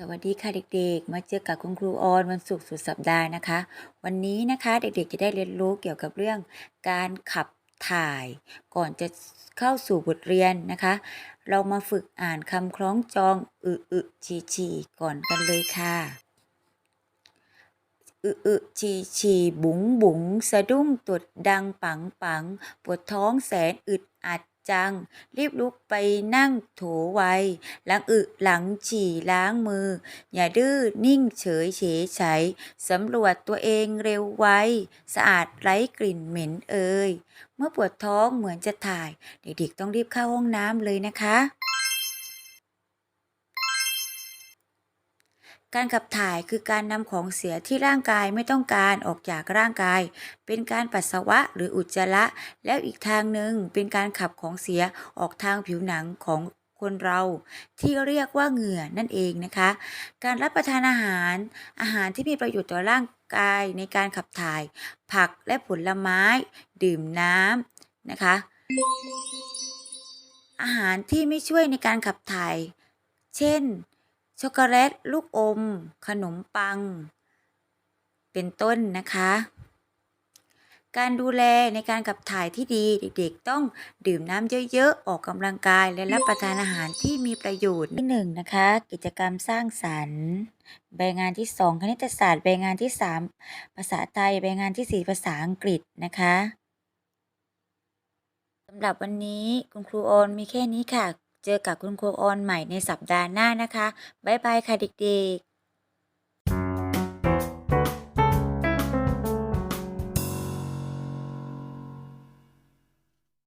สวัสดีค่ะเด็กๆ มาเจอกับคุณครูออนวันศุกร์สุดสัปดาห์นะคะ วันนี้นะคะเด็กๆจะได้เรียนรู้เกี่ยวกับเรื่องการขับถ่าย ก่อนจะเข้าสู่บทเรียนนะคะ เรามาฝึกอ่านคำคล้องจองอึอึชีชีก่อนกันเลยค่ะอึอึชีชีบุ๋งบุ๋งสะดุ้งตุดดังปังปังปวดท้องแสนอึดอัด จัง รีบลุกไปนั่งโถไวหลังอึหลังฉี่ล้างมือ อย่าดื้อนิ่งเฉยเฉยใฉสำรวจตัวเองเร็วไวสะอาดไร้กลิ่นเหม็นเอ่ยเมื่อปวดท้องเหมือนจะถ่าย เด็กๆต้องรีบเข้าห้องน้ำเลยนะคะ การขับถ่ายคือการนำของเสียที่ร่างกายไม่ต้องการออกจากร่างกาย เป็นการปัสสาวะหรืออุจจาระ แล้วอีกทางหนึ่งเป็นการขับของเสียออกทางผิวหนังของคนเราที่เรียกว่าเหงื่อนั่นเองนะคะ การรับประทานอาหาร อาหารที่มีประโยชน์ต่อร่างกายในการขับถ่าย ผักและผลไม้ ดื่มน้ำนะคะ อาหารที่ไม่ช่วยในการขับถ่าย เช่น ช็อกโกแลต ลูกอม ขนมปัง เป็นต้นนะคะ การดูแลในการขับถ่ายที่ดีเด็กๆ ต้องดื่มน้ำเยอะๆ ออกกำลังกายและรับประทานอาหารที่มีประโยชน์ที่หนึ่งนะคะ กิจกรรมสร้างสรรค์ ใบงานที่สองคณิตศาสตร์ ใบงานที่สามภาษาไทย ใบงานที่สี่ภาษาอังกฤษนะคะสำหรับวันนี้คุณครูออนมีแค่นี้ค่ะ เจอกับคุณครูออนใหม่ในสัปดาห์หน้านะคะ บ๊ายบายค่ะเด็กๆ